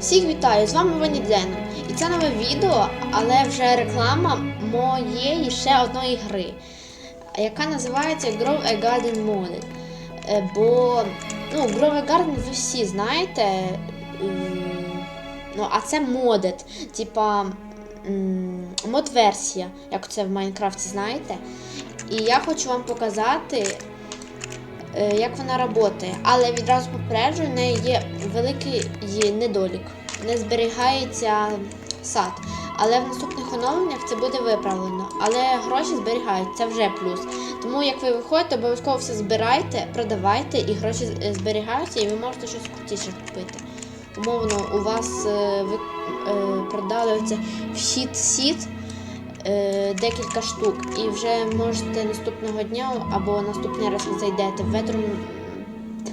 Всіх вітаю! З вами Вані Длена. І це нове відео, але вже реклама моєї ще одної гри, яка називається Grow a Garden Modded. Е, Бо ну, Grow a Garden ви всі знаєте. Ну, а це модед, типа мод-версія, як це в Майнкрафті знаєте. І я хочу вам показати, як вона працює. Але відразу попереджую, в неї є великий недолік. Не зберігається сад. Але в наступних оновленнях це буде виправлено. Але гроші зберігаються, це вже плюс. Тому як ви виходите, обов'язково все збирайте, продавайте і гроші е, зберігаються, і ви можете щось крутіше купити. Умовно, у вас е, ви е, продали оце щит сіт е, декілька штук, і вже можете наступного дня або наступний раз ви зайдете в ветер...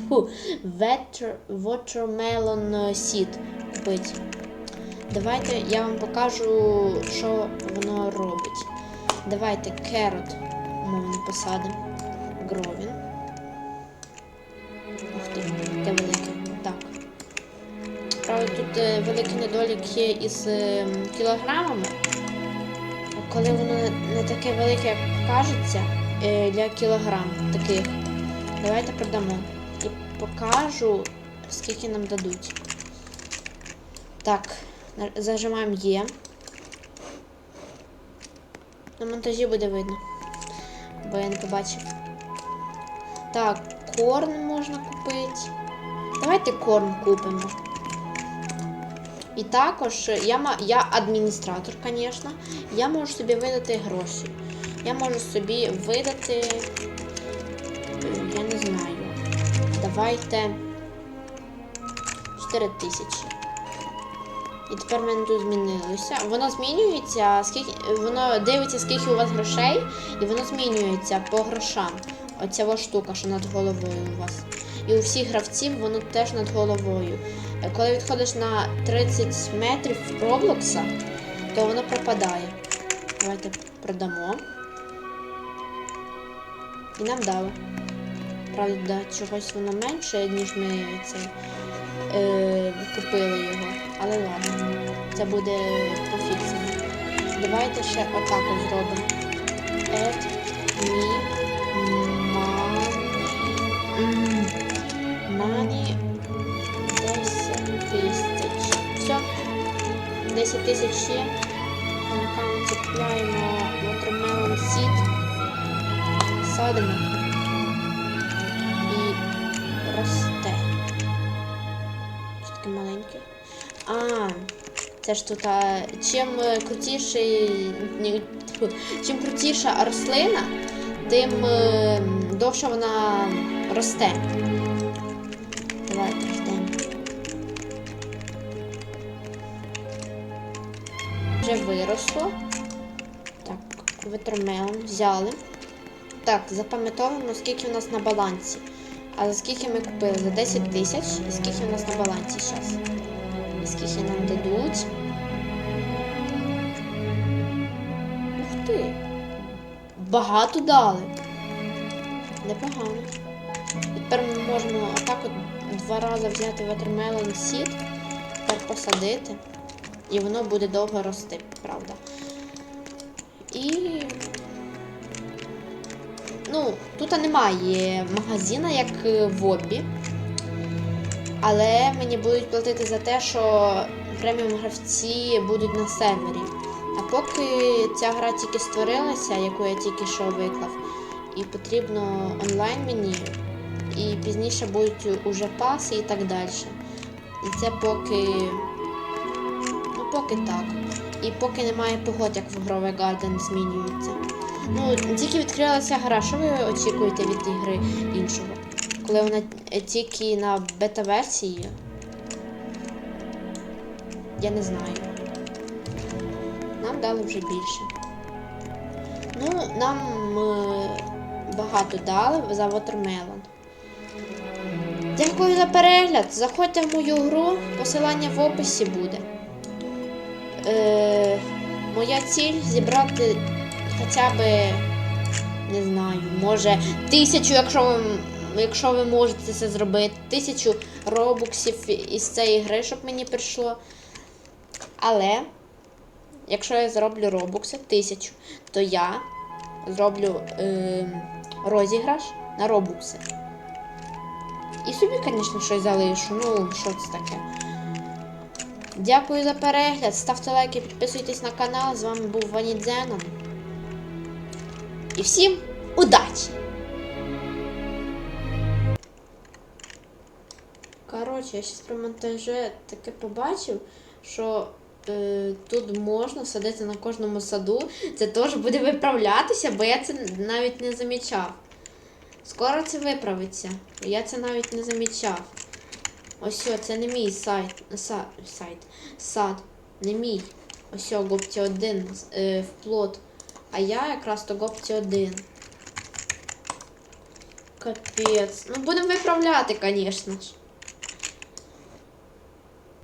Фу, ветер... Watermelon Seed купити. Давайте я вам покажу, що воно робить. Давайте керот умовно посадимо. Гровін. Ух ти, яке велике. Так. Правда, тут е, великий недолік є із е, кілограмами. Коли воно не таке велике, як кажеться, е, для кілограм таких. Давайте продамо. І покажу, скільки нам дадуть. Так, зажимаємо Є. На монтажі буде видно. Бо я не побачив. Так, корн можна купити. Давайте корн купимо. І також я, я адміністратор, звісно. Я можу собі видати гроші. Я можу собі видати. Я не знаю. Давайте 4 тисячі. І тепер в мене тут змінилося. Воно змінюється, скільки воно дивиться, скільки у вас грошей, і воно змінюється по грошам. Оця штука, що над головою у вас. І у всіх гравців воно теж над головою. Коли відходиш на 30 метрів Роблокса, то воно пропадає. Давайте продамо. І нам дали. Правда, чогось воно менше, ніж ми цей, е, купили його. Але ладно, це буде пофіксено. Давайте ще отак зробимо. Add me 10 тисяч є. На аккаунт купляємо Watermelon Seed. Садимо. І росте. Що таке маленьке? А, це ж тут, а, чим крутіший, чим крутіша рослина, тим е, довше вона росте. Давайте Вже виросло. Так, ветромелон взяли. Так, запам'ятовуємо, скільки у нас на балансі. А за скільки ми купили? За 10 тисяч. І скільки у нас на балансі зараз? І скільки нам дадуть? Ух ти! Багато дали. Непогано. Тепер ми можемо отак от два рази взяти watermelon seed, тепер посадити. І воно буде довго рости, правда. І. Ну, тут немає магазина, як е, в обі. Але мені будуть платити за те, що преміум гравці будуть на сервері. А поки ця гра тільки створилася, яку я тільки що виклав, і потрібно онлайн мені, і пізніше будуть уже паси і так далі. І це поки. Поки так. І поки немає погод, як в Грове Garden змінюється. Ну, тільки відкрилася гра. Що ви очікуєте від ігри іншого? Коли вона тільки на бета-версії? Я не знаю. Нам дали вже більше. Ну, нам е, багато дали за Watermelon. Дякую за перегляд. Заходьте в мою гру, посилання в описі буде. Е, моя ціль зібрати хоча б, не знаю, може, тисячу, якщо якщо ви можете це зробити. Тисячу робоксів із цієї гри, щоб мені прийшло. Але, якщо я зароблю робокси, тисячу, то я зроблю е, розіграш на робокси. І собі, звісно, щось залишу. Ну, що це таке. Дякую за перегляд. Ставте лайки, підписуйтесь на канал. З вами був Ванідзеном. І всім удачі! Коротше, я щось при монтажі таке побачив, що е, тут можна садити на кожному саду. Це теж буде виправлятися, бо я це навіть не замічав. Скоро це виправиться. Я це навіть не замічав. Ось це не мій сайт. Са, сайт. Сад. Не мій. Ось о, гопті 1 е, вплот. А я якраз то гопті 1. Капець. Ну будемо виправляти, звісно ж.